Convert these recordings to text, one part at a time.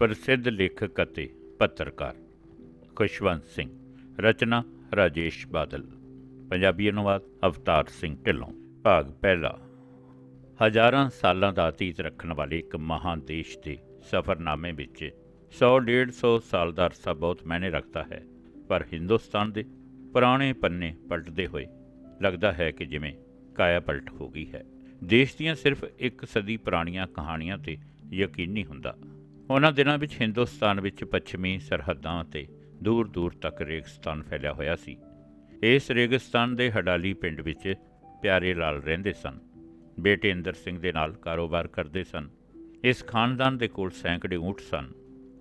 ਪ੍ਰਸਿੱਧ ਲੇਖਕ ਅਤੇ ਪੱਤਰਕਾਰ ਖੁਸ਼ਵੰਤ ਸਿੰਘ, ਰਚਨਾ ਰਾਜੇਸ਼ ਬਾਦਲ, ਪੰਜਾਬੀ ਅਨੁਵਾਦ ਅਵਤਾਰ ਸਿੰਘ ਢਿੱਲੋਂ, ਭਾਗ ਪਹਿਲਾ। ਹਜ਼ਾਰਾਂ ਸਾਲਾਂ ਦਾ ਅਤੀਤ ਰੱਖਣ ਵਾਲੇ ਇੱਕ ਮਹਾਨ ਦੇਸ਼ ਦੇ ਸਫ਼ਰਨਾਮੇ ਵਿੱਚ 100-150 ਸਾਲ ਦਾ ਅਰਸਾ ਬਹੁਤ ਮਾਇਨੇ ਰੱਖਦਾ ਹੈ, ਪਰ ਹਿੰਦੁਸਤਾਨ ਦੇ ਪੁਰਾਣੇ ਪੰਨੇ ਪਲਟਦੇ ਹੋਏ ਲੱਗਦਾ ਹੈ ਕਿ ਜਿਵੇਂ ਕਾਇਆ ਪਲਟ ਹੋ ਗਈ ਹੈ। ਦੇਸ਼ ਦੀਆਂ ਸਿਰਫ ਇੱਕ ਸਦੀ ਪੁਰਾਣੀਆਂ ਕਹਾਣੀਆਂ ਤੇ ਯਕੀਨ ਨਹੀਂ ਹੁੰਦਾ ਉਹਨਾਂ ਦਿਨਾਂ ਵਿੱਚ ਹਿੰਦੁਸਤਾਨ ਵਿੱਚ ਪੱਛਮੀ ਸਰਹੱਦਾਂ ਤੇ ਦੂਰ-ਦੂਰ ਤੱਕ ਰੇਗਿਸਤਾਨ ਫੈਲਿਆ ਹੋਇਆ ਸੀ। ਇਸ ਰੇਗਿਸਤਾਨ ਦੇ ਹਡਾਲੀ ਪਿੰਡ ਵਿੱਚ ਪਿਆਰੇ ਲਾਲ ਰਹਿੰਦੇ ਸਨ। ਬੇਟੇ ਇੰਦਰ ਸਿੰਘ ਦੇ ਨਾਲ ਕਾਰੋਬਾਰ ਕਰਦੇ ਸਨ। ਇਸ ਖਾਨਦਾਨ ਦੇ ਕੋਲ ਸੈਂਕੜੇ ਊਠ ਸਨ।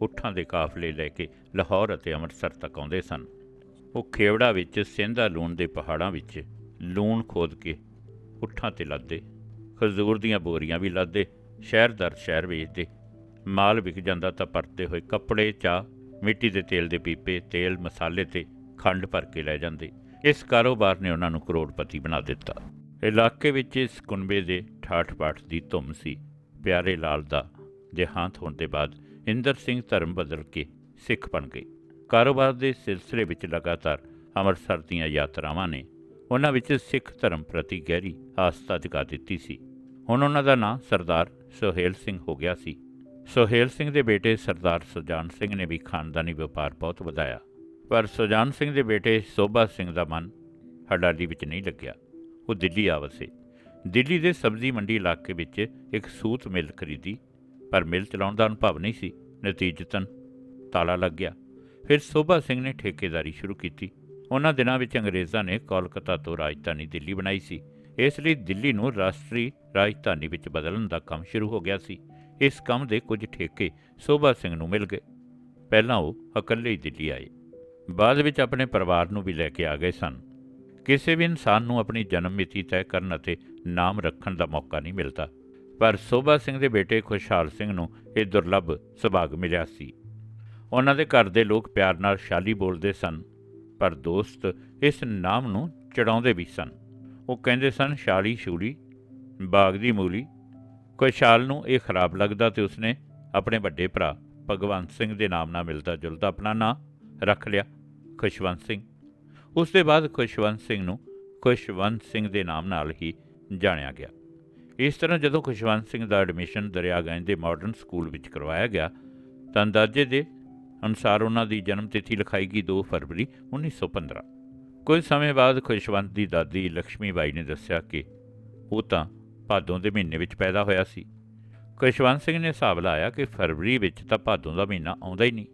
ਊਠਾਂ ਦੇ ਕਾਫਲੇ ਲੈ ਕੇ ਲਾਹੌਰ ਅਤੇ ਅੰਮ੍ਰਿਤਸਰ ਤੱਕ ਆਉਂਦੇ ਸਨ। ਉਹ ਖੇਵੜਾ ਵਿੱਚ ਸਿੰਧਾ ਲੂਣ ਦੇ ਪਹਾੜਾਂ ਵਿੱਚ ਲੂਣ ਖੋਦ ਕੇ ਊਠਾਂ ਤੇ ਲੱਦੇ, ਖਜ਼ੂਰ ਦੀਆਂ ਬੋਰੀਆਂ ਵੀ ਲੱਦੇ, ਸ਼ਹਿਰ ਦਰ ਸ਼ਹਿਰ ਵੇਚਦੇ ਮਾਲ ਵਿਕ ਜਾਂਦਾ ਤਾਂ ਪਰਤੇ ਹੋਏ ਕੱਪੜੇ, ਚਾਹ, ਮਿੱਟੀ ਦੇ ਤੇਲ ਦੇ ਪੀਪੇ, ਤੇਲ, ਮਸਾਲੇ ਤੇ ਖੰਡ ਭਰ ਕੇ ਲੈ ਜਾਂਦੇ। ਇਸ ਕਾਰੋਬਾਰ ਨੇ ਉਹਨਾਂ ਨੂੰ ਕਰੋੜਪਤੀ ਬਣਾ ਦਿੱਤਾ। ਇਲਾਕੇ ਵਿੱਚ ਇਸ ਕੁਨਬੇ ਦੇ ਠਾਠ-ਬਾਠ ਦੀ ਧੁੰਮ ਸੀ। ਪਿਆਰੇ ਲਾਲ ਦਾ ਦੇਹਾਂਤ ਹੋਣ ਦੇ ਬਾਅਦ ਇੰਦਰ ਸਿੰਘ ਧਰਮ ਬਦਲ ਕੇ ਸਿੱਖ ਬਣ ਗਏ। ਕਾਰੋਬਾਰ ਦੇ ਸਿਲਸਿਲੇ ਵਿੱਚ ਲਗਾਤਾਰ ਅੰਮ੍ਰਿਤਸਰ ਦੀਆਂ ਯਾਤਰਾਵਾਂ ਨੇ ਉਹਨਾਂ ਵਿੱਚ ਸਿੱਖ ਧਰਮ ਪ੍ਰਤੀ ਗਹਿਰੀ ਆਸਥਾ ਜਗਾ ਦਿੱਤੀ ਸੀ। ਹੁਣ ਉਹਨਾਂ ਦਾ ਨਾਂ ਸਰਦਾਰ ਸੁਹੇਲ ਸਿੰਘ ਹੋ ਗਿਆ ਸੀ। ਸੁਹੇਲ ਸਿੰਘ ਦੇ ਬੇਟੇ ਸਰਦਾਰ ਸੁਜਾਨ ਸਿੰਘ ਨੇ ਵੀ ਖਾਨਦਾਨੀ ਵਪਾਰ ਬਹੁਤ ਵਧਾਇਆ। ਪਰ ਸੁਜਾਨ ਸਿੰਘ ਦੇ ਬੇਟੇ ਸੋਭਾ ਸਿੰਘ ਦਾ ਮਨ ਹਡਾਲੀ ਵਿੱਚ ਨਹੀਂ ਲੱਗਿਆ। ਉਹ ਦਿੱਲੀ ਆ ਵਸੇ ਦਿੱਲੀ ਦੇ ਸਬਜ਼ੀ ਮੰਡੀ ਇਲਾਕੇ ਵਿੱਚ ਇੱਕ ਸੂਤ ਮਿਲ ਖਰੀਦੀ, ਪਰ ਮਿਲ ਚਲਾਉਣ ਦਾ ਅਨੁਭਵ ਨਹੀਂ ਸੀ। ਨਤੀਜਤਨ ਤਾਲਾ ਲੱਗ ਗਿਆ। ਫਿਰ ਸੋਭਾ ਸਿੰਘ ਨੇ ਠੇਕੇਦਾਰੀ ਸ਼ੁਰੂ ਕੀਤੀ। ਉਹਨਾਂ ਦਿਨਾਂ ਵਿੱਚ ਅੰਗਰੇਜ਼ਾਂ ਨੇ ਕੋਲਕਾਤਾ ਤੋਂ ਰਾਜਧਾਨੀ ਦਿੱਲੀ ਬਣਾਈ ਸੀ। ਇਸ ਲਈ ਦਿੱਲੀ ਨੂੰ ਰਾਸ਼ਟਰੀ ਰਾਜਧਾਨੀ ਵਿੱਚ ਬਦਲਣ ਦਾ ਕੰਮ ਸ਼ੁਰੂ ਹੋ ਗਿਆ ਸੀ। ਇਸ ਕੰਮ ਦੇ ਕੁਝ ਠੇਕੇ ਸੋਭਾ ਸਿੰਘ ਨੂੰ ਮਿਲ ਗਏ। ਪਹਿਲਾਂ ਉਹ ਇਕੱਲੇ ਹੀ ਦਿੱਲੀ ਆਏ। ਬਾਅਦ ਵਿੱਚ ਆਪਣੇ ਪਰਿਵਾਰ ਨੂੰ ਵੀ ਲੈ ਕੇ ਆ ਗਏ ਸਨ। ਕਿਸੇ ਵੀ ਇਨਸਾਨ ਨੂੰ ਆਪਣੀ ਜਨਮ ਮਿਤੀ ਤੈਅ ਕਰਨ ਅਤੇ ਨਾਮ ਰੱਖਣ ਦਾ ਮੌਕਾ ਨਹੀਂ ਮਿਲਦਾ। ਪਰ ਸੋਭਾ ਸਿੰਘ ਦੇ ਬੇਟੇ ਖੁਸ਼ਹਾਲ ਸਿੰਘ ਨੂੰ ਇਹ ਦੁਰਲੱਭ ਸੁਭਾਗ ਮਿਲਿਆ ਸੀ। ਉਹਨਾਂ ਦੇ ਘਰ ਦੇ ਲੋਕ ਪਿਆਰ ਨਾਲ ਸ਼ਾਲੀ ਬੋਲਦੇ ਸਨ, ਪਰ ਦੋਸਤ ਇਸ ਨਾਮ ਨੂੰ ਚੜਾਉਂਦੇ ਵੀ ਸਨ। ਉਹ ਕਹਿੰਦੇ ਸਨ ਸ਼ਾਲੀ ਸ਼ੂਲੀ ਬਾਗ ਦੀ ਮੂਲੀ ਖੁਸ਼ਹਾਲ ਨੂੰ ਇਹ ਖਰਾਬ ਲੱਗਦਾ ਤੇ ਉਸਨੇ ਆਪਣੇ ਵੱਡੇ ਭਰਾ ਭਗਵੰਤ ਸਿੰਘ ਦੇ ਨਾਮ ਨਾਲ ਮਿਲਦਾ ਜੁਲਦਾ ਆਪਣਾ ਨਾਂ ਰੱਖ ਲਿਆ, ਖੁਸ਼ਵੰਤ ਸਿੰਘ। ਉਸ ਦੇ ਬਾਅਦ ਖੁਸ਼ਵੰਤ ਸਿੰਘ ਨੂੰ ਖੁਸ਼ਵੰਤ ਸਿੰਘ ਦੇ ਨਾਮ ਨਾਲ ਹੀ ਜਾਣਿਆ ਗਿਆ। ਇਸ ਤਰ੍ਹਾਂ ਜਦੋਂ ਖੁਸ਼ਵੰਤ ਸਿੰਘ ਦਾ ਐਡਮਿਸ਼ਨ ਦਰਿਆਗੰਜ ਦੇ ਮਾਡਰਨ ਸਕੂਲ ਵਿੱਚ ਕਰਵਾਇਆ ਗਿਆ, ਤਾਂ ਅੰਦਾਜ਼ੇ ਦੇ ਅਨੁਸਾਰ ਉਹਨਾਂ ਦੀ ਜਨਮ ਤਿਥੀ ਲਿਖਾਈ ਗਈ 2 ਫਰਵਰੀ 1915 ਕੁਝ ਸਮੇਂ ਬਾਅਦ ਖੁਸ਼ਵੰਤ ਦੀ ਦਾਦੀ ਲక్ష్ਮੀ ਬਾਈ ਨੇ ਦੱਸਿਆ ਕਿ ਉਹ ਤਾਂ ਭਾਦੋਂ ਦੇ ਮਹੀਨੇ ਵਿੱਚ ਪੈਦਾ ਹੋਇਆ ਸੀ। ਕਸ਼ਵੰਤ ਸਿੰਘ ਨੇ ਹਿਸਾਬ ਲਾਇਆ ਕਿ ਫਰਵਰੀ ਵਿੱਚ ਤਾਂ ਭਾਦੋਂ ਦਾ ਮਹੀਨਾ ਆਉਂਦਾ ਹੀ ਨਹੀਂ।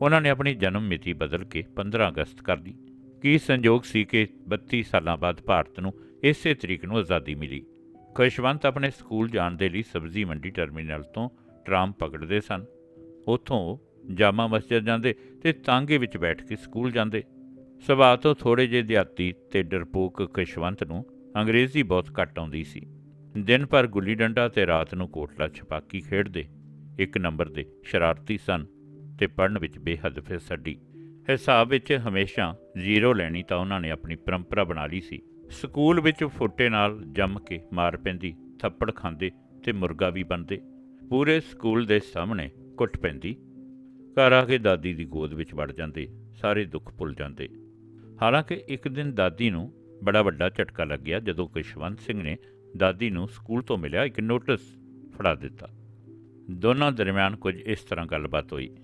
ਉਹਨਾਂ ਨੇ ਆਪਣੀ ਜਨਮ ਮਿਤੀ ਬਦਲ ਕੇ 15 ਅਗਸਤ ਕਰ ਲਈ। ਕੀ ਸੰਜੋਗ ਸੀ ਕਿ 32 ਸਾਲਾਂ ਬਾਅਦ ਭਾਰਤ ਨੂੰ ਇਸੇ ਤਰੀਕ ਨੂੰ ਆਜ਼ਾਦੀ ਮਿਲੀ? ਖੁਸ਼ਵੰਤ ਆਪਣੇ ਸਕੂਲ ਜਾਣ ਦੇ ਲਈ ਸਬਜ਼ੀ ਮੰਡੀ ਟਰਮੀਨਲ ਤੋਂ ਟਰਾਮ ਪਕੜਦੇ ਸਨ। ਉੱਥੋਂ ਉਹ ਜਾਮਾ ਮਸਜਿਦ ਜਾਂਦੇ ਤੇ ਤਾਂਗੇ ਵਿੱਚ ਬੈਠ ਕੇ ਸਕੂਲ ਜਾਂਦੇ। ਸੁਭਾਅ ਤੋਂ ਥੋੜੇ ਜਿਹੇ ਦਿਹਾਤੀ ਤੇ ਡਰਪੋਕ ਖੁਸ਼ਵੰਤ ਨੂੰ ਅੰਗਰੇਜ਼ੀ ਬਹੁਤ ਘੱਟ ਆਉਂਦੀ ਸੀ। ਦਿਨ ਭਰ ਗੁੱਲੀ ਡੰਡਾ ਤੇ ਰਾਤ ਨੂੰ ਕੋਟਲਾ ਛਪਾਕੀ ਖੇਡਦੇ, ਇੱਕ ਨੰਬਰ ਦੇ ਸ਼ਰਾਰਤੀ ਸਨ ਤੇ ਪੜਨ ਵਿੱਚ ਬੇਹੱਦ ਫਿਸਡੀ ਹਿਸਾਬ ਵਿੱਚ ਹਮੇਸ਼ਾ ਜ਼ੀਰੋ ਲੈਣੀ ਤਾਂ ਉਹਨਾਂ ਨੇ ਆਪਣੀ ਪਰੰਪਰਾ ਬਣਾ ਲਈ ਸੀ। ਸਕੂਲ ਵਿੱਚ ਫੋਟੇ ਨਾਲ ਜੰਮ ਕੇ ਮਾਰ ਪੈਂਦੀ, ਥੱਪੜ ਖਾਂਦੇ ਤੇ ਮੁਰਗਾ ਵੀ ਬਣਦੇ ਪੂਰੇ ਸਕੂਲ ਦੇ ਸਾਹਮਣੇ ਕੁੱਟ ਪੈਂਦੀ। ਘਰ ਆ ਕੇ ਦਾਦੀ ਦੀ ਗੋਦ ਵਿੱਚ ਵੜ ਜਾਂਦੇ, ਸਾਰੇ ਦੁੱਖ ਭੁੱਲ ਜਾਂਦੇ। ਹਾਲਾਂਕਿ ਇੱਕ ਦਿਨ ਦਾਦੀ ਨੂੰ ਬੜਾ ਵੱਡਾ ਝਟਕਾ ਲੱਗਿਆ ਜਦੋਂ ਕਿਸ਼ਵੰਤ ਸਿੰਘ ਨੇ ਦਾਦੀ ਨੂੰ ਸਕੂਲ ਤੋਂ ਮਿਲਿਆ ਇੱਕ ਨੋਟਿਸ ਫੜਾ ਦਿੱਤਾ। ਦੋਨਾਂ ਦਰਮਿਆਨ ਕੁਝ ਇਸ ਤਰ੍ਹਾਂ ਗੱਲਬਾਤ ਹੋਈ।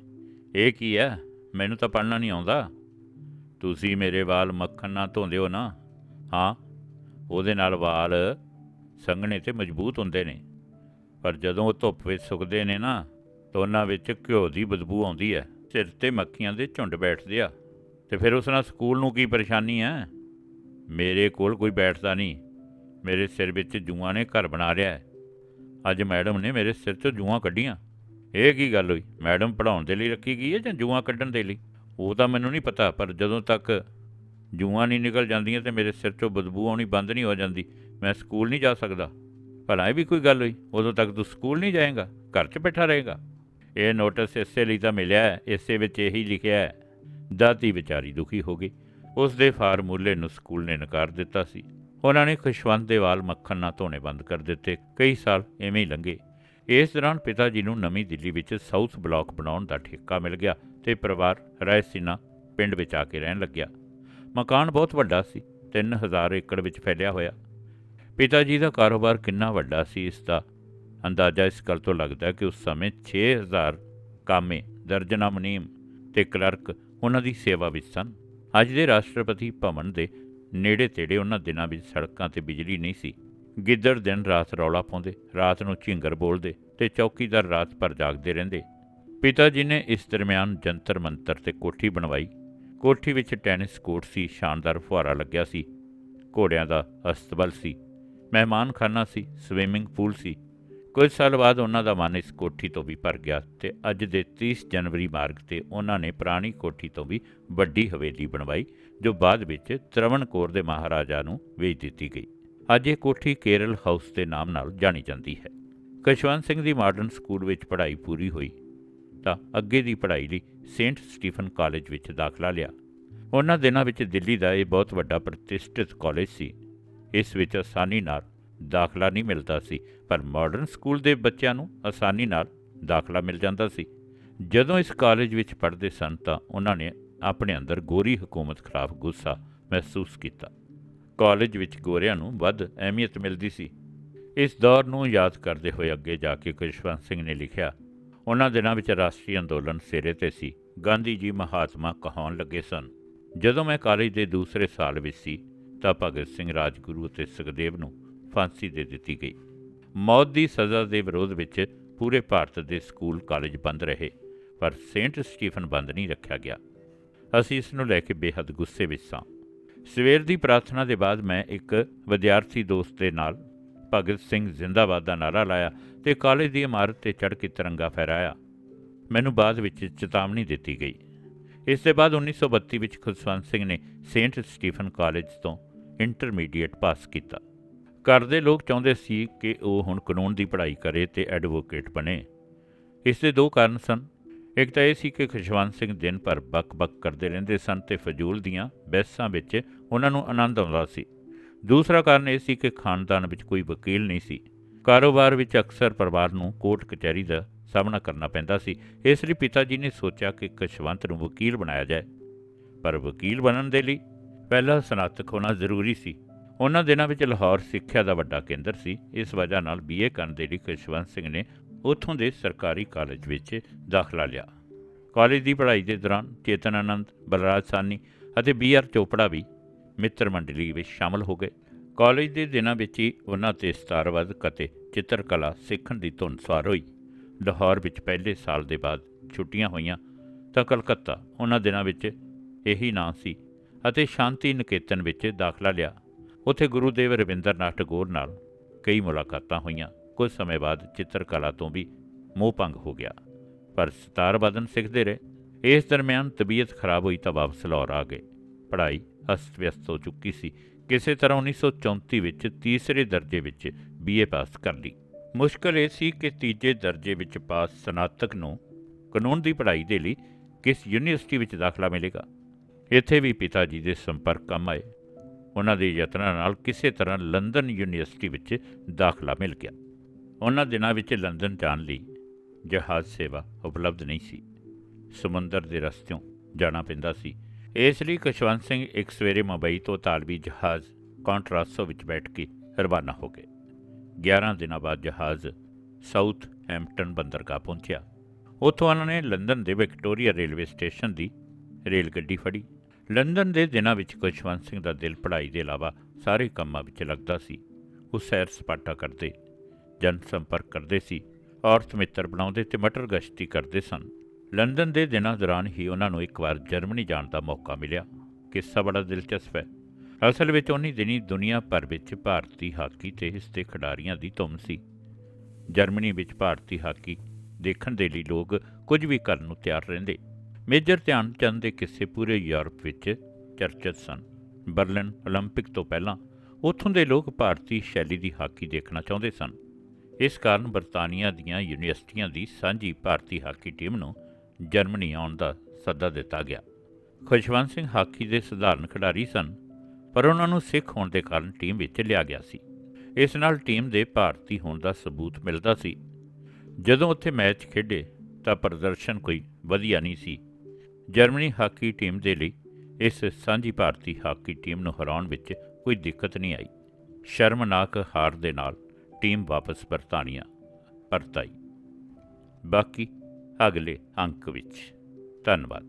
ਇਹ ਕੀ ਹੈ? ਮੈਨੂੰ ਤਾਂ ਪੜ੍ਹਨਾ ਨਹੀਂ ਆਉਂਦਾ। ਤੁਸੀਂ ਮੇਰੇ ਵਾਲ ਮੱਖਣ ਨਾਲ ਧੋਂਦੇ ਹੋ ਨਾ? ਹਾਂ। ਉਹਦੇ ਨਾਲ ਵਾਲ ਸੰਘਣੇ ਤੇ ਮਜ਼ਬੂਤ ਹੁੰਦੇ ਨੇ। ਪਰ ਜਦੋਂ ਉਹ ਧੁੱਪ ਵਿੱਚ ਸੁੱਕਦੇ ਨੇ ਨਾ, ਤਾਂ ਉਹਨਾਂ ਵਿੱਚ ਘਿਓ ਦੀ ਬਦਬੂ ਆਉਂਦੀ ਹੈ। ਸਿਰ ਤੇ ਮੱਖੀਆਂ ਦੇ ਝੁੰਡ ਬੈਠਦੇ ਆ। ਤੇ ਫਿਰ ਉਸ ਨਾਲ ਸਕੂਲ ਨੂੰ ਕੀ ਪਰੇਸ਼ਾਨੀ ਹੈ? ਮੇਰੇ ਕੋਲ ਕੋਈ ਬੈਠਦਾ ਨਹੀਂ। ਮੇਰੇ ਸਿਰ ਵਿੱਚ ਜੂਆਂ ਨੇ ਘਰ ਬਣਾ ਲਿਆ ਹੈ। ਅੱਜ ਮੈਡਮ ਨੇ ਮੇਰੇ ਸਿਰ 'ਚੋਂ ਜੂਆਂ ਕੱਢੀਆਂ। ਇਹ ਕੀ ਗੱਲ ਹੋਈ? ਮੈਡਮ ਪੜਾਉਣ ਦੇ ਲਈ ਰੱਖੀ ਗਈ ਹੈ ਜਾਂ ਜੂਆਂ ਕੱਢਣ ਦੇ ਲਈ? ਉਹ ਤਾਂ ਮੈਨੂੰ ਨਹੀਂ ਪਤਾ, ਪਰ ਜਦੋਂ ਤੱਕ ਜੂਆਂ ਨਹੀਂ ਨਿਕਲ ਜਾਂਦੀਆਂ ਤੇ ਮੇਰੇ ਸਿਰ 'ਚੋਂ ਬਦਬੂ ਆਉਣੀ ਬੰਦ ਨਹੀਂ ਹੋ ਜਾਂਦੀ, ਮੈਂ ਸਕੂਲ ਨਹੀਂ ਜਾ ਸਕਦਾ। ਭਲਾ ਇਹ ਵੀ ਕੋਈ ਗੱਲ ਹੋਈ? ਉਦੋਂ ਤੱਕ ਤੂੰ ਸਕੂਲ ਨਹੀਂ ਜਾਏਗਾ? ਘਰ 'ਚ ਬੈਠਾ ਰਹੇਗਾ? ਇਹ ਨੋਟਿਸ ਇਸੇ ਲਈ ਤਾਂ ਮਿਲਿਆ ਹੈ, ਇਸੇ ਵਿੱਚ ਇਹੀ ਲਿਖਿਆ ਹੈ ਦਾਦੀ ਵਿਚਾਰੀ ਦੁਖੀ ਹੋ ਗਈ। ਉਸ ਦੇ ਫਾਰਮੂਲੇ ਨੂੰ ਸਕੂਲ ਨੇ ਨਕਾਰ ਦਿੱਤਾ ਸੀ। ਉਹਨਾਂ ਨੇ ਖੁਸ਼ਵੰਤ ਦੇ ਵਾਲ ਮੱਖਣ ਨਾਲ ਧੋਣੇ ਬੰਦ ਕਰ ਦਿੱਤੇ। ਕਈ ਸਾਲ ਐਵੇਂ ਹੀ ਲੰਘੇ। ਇਸ ਦੌਰਾਨ ਪਿਤਾ ਜੀ ਨੂੰ ਨਵੀਂ ਦਿੱਲੀ ਵਿੱਚ ਸਾਊਥ ਬਲਾਕ ਬਣਾਉਣ ਦਾ ਠੇਕਾ ਮਿਲ ਗਿਆ ਤੇ ਪਰਿਵਾਰ ਰਾਇਸੀਨਾ ਪਿੰਡ ਵਿੱਚ ਆ ਕੇ ਰਹਿਣ ਲੱਗਿਆ। ਮਕਾਨ ਬਹੁਤ ਵੱਡਾ ਸੀ 3000 ਏਕੜ ਵਿੱਚ ਫੈਲਿਆ ਹੋਇਆ। ਪਿਤਾ ਜੀ ਦਾ ਕਾਰੋਬਾਰ ਕਿੰਨਾ ਵੱਡਾ ਸੀ, ਇਸ ਦਾ ਅੰਦਾਜ਼ਾ ਇਸ ਗੱਲ ਤੋਂ ਲੱਗਦਾ ਕਿ ਉਸ ਸਮੇਂ 6000 ਕਾਮੇ, ਦਰਜਨਾ ਮੁਨੀਮ ਤੇ ਕਲਰਕ ਉਹਨਾਂ ਦੀ ਸੇਵਾ ਵਿੱਚ ਸਨ। ਅੱਜ ਦੇ ਰਾਸ਼ਟਰਪਤੀ ਭਵਨ ਦੇ ਨੇੜੇ ਤੇੜੇ ਉਹਨਾਂ ਦਿਨਾਂ ਵਿੱਚ ਸੜਕਾਂ ਤੇ ਬਿਜਲੀ ਨਹੀਂ ਸੀ। ਗਿੱਦੜ ਦਿਨ ਰਾਤ ਰੌਲਾ ਪਾਉਂਦੇ, ਰਾਤ ਨੂੰ ਝਿੰਗਰ ਬੋਲਦੇ ਤੇ ਚੌਕੀਦਾਰ ਰਾਤ ਭਰ ਜਾਗਦੇ ਰਹਿੰਦੇ। ਪਿਤਾ ਜੀ ਨੇ ਇਸ ਦਰਮਿਆਨ ਜੰਤਰ ਮੰਤਰ ਤੇ ਕੋਠੀ ਬਣਵਾਈ। ਕੋਠੀ ਵਿੱਚ ਟੈਨਿਸ ਕੋਰਟ ਸੀ, ਸ਼ਾਨਦਾਰ ਫੁਹਾਰਾ ਲੱਗਿਆ ਸੀ। ਘੋੜਿਆਂ ਦਾ ਅਸਤਬਲ ਸੀ। ਮਹਿਮਾਨਖਾਨਾ ਸੀ, ਸਵਿਮਿੰਗ ਪੂਲ ਸੀ। ਕੁਝ ਸਾਲ ਬਾਅਦ ਉਹਨਾਂ ਦਾ ਮਨ ਇਸ ਕੋਠੀ ਤੋਂ ਵੀ ਭਰ ਗਿਆ ਤੇ ਅੱਜ ਦੇ 30 ਜਨਵਰੀ ਮਾਰਗ ਤੇ ਉਹਨਾਂ ਨੇ ਪੁਰਾਣੀ ਕੋਠੀ ਤੋਂ ਵੀ ਵੱਡੀ ਹਵੇਲੀ ਬਣਵਾਈ, ਜੋ ਬਾਅਦ ਵਿੱਚ ਤਰਵਣਕੋਰ ਦੇ ਮਹਾਰਾਜਾ ਨੂੰ ਵੇਚ ਦਿੱਤੀ ਗਈ। ਅੱਜ ਇਹ ਕੋਠੀ ਕੇਰਲ ਹਾਊਸ ਦੇ ਨਾਮ ਨਾਲ ਜਾਣੀ ਜਾਂਦੀ ਹੈ। ਕਸ਼ਵੰਤ ਸਿੰਘ ਦੀ ਮਾਡਰਨ ਸਕੂਲ ਵਿੱਚ ਪੜ੍ਹਾਈ ਪੂਰੀ ਹੋਈ, ਤਾਂ ਅੱਗੇ ਦੀ ਪੜ੍ਹਾਈ ਲਈ ਸੇਂਟ ਸਟੀਫਨ ਕਾਲਜ ਵਿੱਚ ਦਾਖਲਾ ਲਿਆ। ਉਹਨਾਂ ਦਿਨਾਂ ਵਿੱਚ ਦਿੱਲੀ ਦਾ ਇਹ ਬਹੁਤ ਵੱਡਾ ਪ੍ਰਤਿਸ਼ਠਿਤ ਕਾਲਜ ਸੀ। ਇਸ ਵਿੱਚ ਆਸਾਨੀ ਨਾਲ ਦਾਖਲਾ ਨਹੀਂ ਮਿਲਦਾ ਸੀ, ਪਰ ਮਾਡਰਨ ਸਕੂਲ ਦੇ ਬੱਚਿਆਂ ਨੂੰ ਆਸਾਨੀ ਨਾਲ ਦਾਖਲਾ ਮਿਲ ਜਾਂਦਾ ਸੀ। ਜਦੋਂ ਇਸ ਕਾਲਜ ਵਿੱਚ ਪੜ੍ਹਦੇ ਸਨ ਤਾਂ ਉਹਨਾਂ ਨੇ ਆਪਣੇ ਅੰਦਰ ਗੋਰੀ ਹਕੂਮਤ ਖਿਲਾਫ ਗੁੱਸਾ ਮਹਿਸੂਸ ਕੀਤਾ। ਕਾਲਜ ਵਿੱਚ ਗੋਰਿਆਂ ਨੂੰ ਵੱਧ ਅਹਿਮੀਅਤ ਮਿਲਦੀ ਸੀ। ਇਸ ਦੌਰ ਨੂੰ ਯਾਦ ਕਰਦੇ ਹੋਏ ਅੱਗੇ ਜਾ ਕੇ ਖੁਸ਼ਵੰਤ ਸਿੰਘ ਨੇ ਲਿਖਿਆ, ਉਹਨਾਂ ਦਿਨਾਂ ਵਿੱਚ ਰਾਸ਼ਟਰੀ ਅੰਦੋਲਨ ਸਿਰੇ ਤੇ ਸੀ। ਗਾਂਧੀ ਜੀ ਮਹਾਤਮਾ ਕਹਾਉਣ ਲੱਗੇ ਸਨ, ਜਦੋਂ ਮੈਂ ਕਾਲਜ ਦੇ ਦੂਸਰੇ ਸਾਲ ਵਿੱਚ ਸੀ ਤਾਂ ਭਗਤ ਸਿੰਘ ਰਾਜਗੁਰੂ ਅਤੇ ਸੁਖਦੇਵ ਨੂੰ ਫਾਂਸੀ ਦੇ ਦਿੱਤੀ ਗਈ। ਮੌਤ ਦੀ ਸਜ਼ਾ ਦੇ ਵਿਰੋਧ ਵਿੱਚ ਪੂਰੇ ਭਾਰਤ ਦੇ ਸਕੂਲ, ਕਾਲਜ ਬੰਦ ਰਹੇ, ਪਰ ਸੇਂਟ ਸਟੀਫਨ ਬੰਦ ਨਹੀਂ ਰੱਖਿਆ ਗਿਆ। ਅਸੀਂ ਇਸ ਨੂੰ ਲੈ ਕੇ ਬੇਹੱਦ ਗੁੱਸੇ ਵਿੱਚ ਸਾਂ। ਸਵੇਰ ਦੀ ਪ੍ਰਾਰਥਨਾ ਦੇ ਬਾਅਦ ਮੈਂ ਇੱਕ ਵਿਦਿਆਰਥੀ ਦੋਸਤ ਦੇ ਨਾਲ ਭਗਤ ਸਿੰਘ ਜ਼ਿੰਦਾਬਾਦ ਦਾ ਨਾਰਾ ਲਾਇਆ ਤੇ ਕਾਲਜ ਦੀ ਇਮਾਰਤ ਤੇ ਚੜ੍ਹ ਕੇ ਤਿਰੰਗਾ ਫਹਿਰਾਇਆ। ਮੈਨੂੰ ਬਾਅਦ ਵਿੱਚ ਚੇਤਾਵਨੀ ਦਿੱਤੀ ਗਈ। ਇਸ ਦੇ ਬਾਅਦ 1932 ਵਿੱਚ ਖੁਸ਼ਵੰਤ ਸਿੰਘ ਨੇ ਸੇਂਟ ਸਟੀਫਨ ਕਾਲਜ ਤੋਂ ਇੰਟਰਮੀਡੀਏਟ ਪਾਸ ਕੀਤਾ। ਘਰ ਦੇ ਲੋਕ ਚਾਹੁੰਦੇ ਸੀ ਕਿ ਉਹ ਹੁਣ ਕਾਨੂੰਨ ਦੀ ਪੜ੍ਹਾਈ ਕਰੇ ਤੇ ਐਡਵੋਕੇਟ ਬਣੇ। ਇਸ ਦੇ ਦੋ ਕਾਰਨ ਸਨ। ਇੱਕ ਤਾਂ ਇਹ ਸੀ ਕਿ ਖੁਸ਼ਵੰਤ ਸਿੰਘ ਦਿਨ ਭਰ ਬਕ-ਬਕ ਕਰਦੇ ਰਹਿੰਦੇ ਸਨ ਤੇ ਫਜ਼ੂਲ ਦੀਆਂ ਬਹਿਸਾਂ ਵਿੱਚ ਉਹਨਾਂ ਨੂੰ ਆਨੰਦ ਆਉਂਦਾ ਸੀ। ਦੂਸਰਾ ਕਾਰਨ ਇਹ ਸੀ ਕਿ ਖਾਨਦਾਨ ਵਿੱਚ ਕੋਈ ਵਕੀਲ ਨਹੀਂ ਸੀ। ਕਾਰੋਬਾਰ ਵਿੱਚ ਅਕਸਰ ਪਰਿਵਾਰ ਨੂੰ ਕੋਰਟ ਕਚਹਿਰੀ ਦਾ ਸਾਹਮਣਾ ਕਰਨਾ ਪੈਂਦਾ ਸੀ। ਇਸ ਲਈ ਪਿਤਾ ਜੀ ਨੇ ਸੋਚਿਆ ਕਿ ਖੁਸ਼ਵੰਤ ਨੂੰ ਵਕੀਲ ਬਣਾਇਆ ਜਾਏ। ਪਰ ਵਕੀਲ ਬਣਨ ਦੇ ਲਈ ਪਹਿਲਾਂ ਸਨਾਤਕ ਹੋਣਾ ਜ਼ਰੂਰੀ ਸੀ। ਉਹਨਾਂ ਦਿਨਾਂ ਵਿੱਚ ਲਾਹੌਰ ਸਿੱਖਿਆ ਦਾ ਵੱਡਾ ਕੇਂਦਰ ਸੀ। ਇਸ ਵਜ੍ਹਾ ਨਾਲ ਬੀਏ ਕਰਨ ਦੇ ਲਈ ਖੁਸ਼ਵੰਤ ਸਿੰਘ ਨੇ ਉੱਥੋਂ ਦੇ ਸਰਕਾਰੀ ਕਾਲਜ ਵਿੱਚ ਦਾਖਲਾ ਲਿਆ। ਕਾਲਜ ਦੀ ਪੜ੍ਹਾਈ ਦੇ ਦੌਰਾਨ ਚੇਤਨ ਆਨੰਦ, ਬਲਰਾਜ ਸਾਨੀ ਅਤੇ ਬੀ ਆਰ ਚੋਪੜਾ ਵੀ ਮਿੱਤਰ ਮੰਡਲੀ ਵਿੱਚ ਸ਼ਾਮਲ ਹੋ ਗਏ। ਕਾਲਜ ਦੇ ਦਿਨਾਂ ਵਿੱਚ ਹੀ ਉਹਨਾਂ ਤੇ ਸਤਾਰਵਦ ਕਤੇ ਚਿੱਤਰਕਲਾ ਸਿੱਖਣ ਦੀ ਧੁਨ ਸਵਾਰ ਹੋਈ। ਲਾਹੌਰ ਵਿੱਚ ਪਹਿਲੇ ਸਾਲ ਦੇ ਬਾਅਦ ਛੁੱਟੀਆਂ ਹੋਈਆਂ ਤਾਂ ਕਲਕੱਤਾ ਉਹਨਾਂ ਦਿਨਾਂ ਵਿੱਚ ਇਹੀ ਨਾਂ ਸੀ ਅਤੇ ਸ਼ਾਂਤੀ ਨਿਕੇਤਨ ਵਿੱਚ ਦਾਖਲਾ ਲਿਆ। ਉੱਥੇ ਗੁਰੂ ਦੇਵ ਰਵਿੰਦਰਨਾਥ ਟੈਗੋਰ ਨਾਲ ਕਈ ਮੁਲਾਕਾਤਾਂ ਹੋਈਆਂ। ਕੁਝ ਸਮੇਂ ਬਾਅਦ ਚਿੱਤਰਕਲਾ ਤੋਂ ਵੀ ਮੋਹ ਭੰਗ ਹੋ ਗਿਆ। ਪਰ ਸਤਾਰ ਬਦਨ ਸਿੱਖਦੇ ਰਹੇ। ਇਸ ਦਰਮਿਆਨ ਤਬੀਅਤ ਖਰਾਬ ਹੋਈ ਤਾਂ ਵਾਪਸ ਲਾਹੌਰ ਆ ਗਏ। ਪੜ੍ਹਾਈ ਅਸਤ-ਵਿਅਸਤ ਹੋ ਚੁੱਕੀ ਸੀ। ਕਿਸੇ ਤਰ੍ਹਾਂ 1934 ਵਿੱਚ ਤੀਸਰੇ ਦਰਜੇ ਵਿੱਚ ਬੀਏ ਪਾਸ ਕਰ ਲਈ। ਮੁਸ਼ਕਲ ਇਹ ਸੀ ਕਿ ਤੀਜੇ ਦਰਜੇ ਵਿੱਚ ਪਾਸ ਸਨਾਤਕ ਨੂੰ ਕਾਨੂੰਨ ਦੀ ਪੜ੍ਹਾਈ ਦੇ ਲਈ ਕਿਸ ਯੂਨੀਵਰਸਿਟੀ ਵਿੱਚ ਦਾਖਲਾ ਮਿਲੇਗਾ? ਇੱਥੇ ਵੀ ਪਿਤਾ ਜੀ ਦੇ ਸੰਪਰਕ ਕੰਮ ਆਏ। ਉਹਨਾਂ ਦੇ ਯਤਨਾਂ ਨਾਲ ਕਿਸੇ ਤਰ੍ਹਾਂ ਲੰਡਨ ਯੂਨੀਵਰਸਿਟੀ ਵਿੱਚ ਦਾਖਲਾ ਮਿਲ ਗਿਆ। ਉਹਨਾਂ ਦਿਨਾਂ ਵਿੱਚ ਲੰਡਨ ਜਾਣ ਲਈ ਜਹਾਜ਼ ਸੇਵਾ ਉਪਲਬਧ ਨਹੀਂ ਸੀ। ਸਮੁੰਦਰ ਦੇ ਰਸਤਿਓਂ ਜਾਣਾ ਪੈਂਦਾ ਸੀ। ਇਸ ਲਈ ਕਸ਼ਵੰਤ ਸਿੰਘ ਇੱਕ ਸਵੇਰੇ ਮੁੰਬਈ ਤੋਂ ਤਾਲਵੀ ਜਹਾਜ਼ ਕੌਂਟਰਾਸੋ ਵਿੱਚ ਬੈਠ ਕੇ ਰਵਾਨਾ ਹੋ ਗਏ। 11 ਦਿਨਾਂ ਬਾਅਦ ਜਹਾਜ਼ ਸਾਊਥ ਹੈਂਪਟਨ ਬੰਦਰਗਾਹ ਪਹੁੰਚਿਆ। ਉੱਥੋਂ ਉਹਨਾਂ ਨੇ ਲੰਡਨ ਦੇ ਵਿਕਟੋਰੀਆ ਰੇਲਵੇ ਸਟੇਸ਼ਨ ਦੀ ਰੇਲ ਗੱਡੀ ਫੜੀ। ਲੰਡਨ ਦੇ ਦਿਨਾਂ ਵਿੱਚ ਕੁਸ਼ਵੰਤ ਸਿੰਘ ਦਾ ਦਿਲ ਪੜ੍ਹਾਈ ਦੇ ਇਲਾਵਾ ਸਾਰੇ ਕੰਮਾਂ ਵਿੱਚ ਲੱਗਦਾ ਸੀ। ਉਹ ਸੈਰ ਸਪਾਟਾ ਕਰਦੇ, ਜਨ ਸੰਪਰਕ ਕਰਦੇ ਸੀ, ਔਰਤ ਮਿੱਤਰ ਬਣਾਉਂਦੇ ਤੇ ਮਟਰ ਗਸ਼ਤੀ ਕਰਦੇ ਸਨ। ਲੰਡਨ ਦੇ ਦਿਨਾਂ ਦੌਰਾਨ ਹੀ ਉਹਨਾਂ ਨੂੰ ਇੱਕ ਵਾਰ ਜਰਮਨੀ ਜਾਣ ਦਾ ਮੌਕਾ ਮਿਲਿਆ। ਕਿੱਸਾ ਬੜਾ ਦਿਲਚਸਪ ਹੈ। ਅਸਲ ਵਿੱਚ ਉਨੀ ਦਿਨੀ ਦੁਨੀਆ ਭਰ ਵਿੱਚ ਭਾਰਤੀ ਹਾਕੀ ਤੇ ਇਸ ਦੇ ਖਿਡਾਰੀਆਂ ਦੀ ਧੁੰਮ ਸੀ। ਜਰਮਨੀ ਵਿੱਚ ਭਾਰਤੀ ਹਾਕੀ ਦੇਖਣ ਦੇ ਲਈ ਲੋਕ ਕੁਝ ਵੀ ਕਰਨ ਨੂੰ ਤਿਆਰ ਰਹਿੰਦੇ। ਮੇਜਰ ਧਿਆਨ ਚੰਦ ਦੇ ਕਿੱਸੇ ਪੂਰੇ ਯੂਰਪ ਵਿੱਚ ਚਰਚਿਤ ਸਨ ਬਰਲਿਨ 올림픽 ਤੋਂ ਪਹਿਲਾਂ ਉੱਥੋਂ ਦੇ ਲੋਕ ਭਾਰਤੀ ਸ਼ੈਲੀ ਦੀ ਹਾਕੀ ਦੇਖਣਾ ਚਾਹੁੰਦੇ ਸਨ ਇਸ ਕਾਰਨ ਬਰਤਾਨੀਆ ਦੀਆਂ ਯੂਨੀਵਰਸਿਟੀਆਂ ਦੀ ਸਾਂਝੀ ਭਾਰਤੀ ਹਾਕੀ ਟੀਮ ਨੂੰ ਜਰਮਨੀ ਆਉਣ ਦਾ ਸੱਦਾ ਦਿੱਤਾ ਗਿਆ ਖੁਸ਼ਵੰਤ ਸਿੰਘ ਹਾਕੀ ਦੇ ਸਧਾਰਨ ਖਿਡਾਰੀ ਸਨ ਪਰ ਉਹਨਾਂ ਨੂੰ ਸਿੱਖ ਹੋਣ ਦੇ ਕਾਰਨ ਟੀਮ ਵਿੱਚ ਲਿਆ ਗਿਆ ਸੀ ਇਸ ਨਾਲ ਟੀਮ ਦੇ ਭਾਰਤੀ ਹੋਣ ਦਾ ਸਬੂਤ ਮਿਲਦਾ ਸੀ ਜਦੋਂ ਉੱਥੇ ਮੈਚ ਖੇਡੇ ਤਾਂ ਪ੍ਰਦਰਸ਼ਨ ਕੋਈ ਵਧੀਆ ਨਹੀਂ ਸੀ ਜਰਮਨੀ ਹਾਕੀ ਟੀਮ ਦੇ ਲਈ ਇਸ ਸਾਂਝੀ ਭਾਰਤੀ ਹਾਕੀ ਟੀਮ ਨੂੰ ਹਰਾਉਣ ਵਿੱਚ ਕੋਈ ਦਿੱਕਤ ਨਹੀਂ ਆਈ। ਸ਼ਰਮਨਾਕ ਹਾਰ ਦੇ ਨਾਲ ਟੀਮ ਵਾਪਸ ਬਰਤਾਨੀਆ ਪਰਤਾਈ। ਬਾਕੀ ਅਗਲੇ ਅੰਕ ਵਿੱਚ। ਧੰਨਵਾਦ।